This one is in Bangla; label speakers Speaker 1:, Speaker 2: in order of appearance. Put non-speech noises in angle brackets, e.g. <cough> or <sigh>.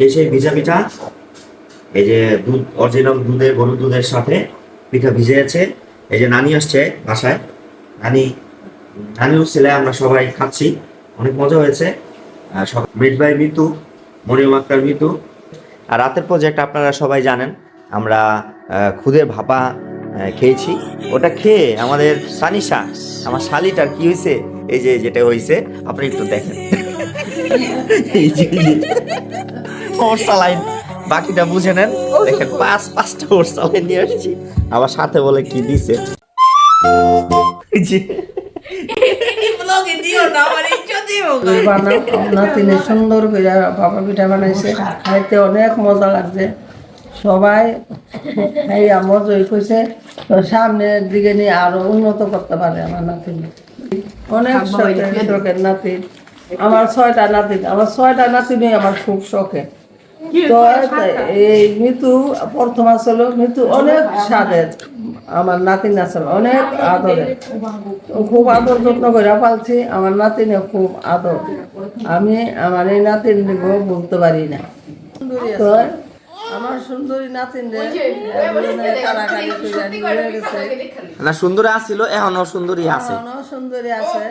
Speaker 1: সেই সেই ভিজা পিঠা এই যে দুধ অরিজিনাল দুধের গরুর দুধের সাথে পিঠা ভিজে আছে। এই যে নানি আসছে বাসায়। নানি নানি উঠছিলে আমরা সবাই খাচ্ছি। অনেক মজা হয়েছে। সব মৃত ভাই মিতু মরিয়ম আক্তার মিতু। আর রাতের প্রজেক্ট আপনারা সবাই জানেন আমরা খুদের ভাপা খেয়েছি। ওটা খেয়ে আমাদের সানিশা আমার শালিটার কি হয়েছে এই যে যেটা হয়েছে আপনি একটু দেখেন। <laughs> <laughs> <laughs> এই যে। ওর সালাইন বাকিটা বুঝে নেন। দেখেন পাঁচ পাঁচটা ওর সালাইন নিয়ে আসছি। আবার সাথে বলে কি দিছে? এই
Speaker 2: আমার
Speaker 3: নাতিনে সুন্দর করে বাবা পিঠা বানাইছে। খাইতে অনেক মজা লাগছে। সবাই খাইয়া মজাই কইছে তো সামনের দিকে নিয়ে আরও উন্নত করতে পারে আমার নাতিনে অনেক শখের শখের নাতি। আমার ছয়টা নাতি আমার ছয়টা নাতিনে আমার খুব শখের তো এই মৃত্যু প্রথম আসলো মৃত্যু অনেক স্বাদের। আমার নাতিন আসলে অনেক আদরে। খুব আদর যত্ন করে পালছি আমার নাতিনে খুব আদর। আমি আমার এই নাতিন বলতে পারি না। তো আমার সুন্দরী নাতিন কারাকারি করে নিয়ে গেছে।
Speaker 1: না সুন্দরী আসছিল এখনও সুন্দরী আছে।
Speaker 3: সুন্দরী আছে।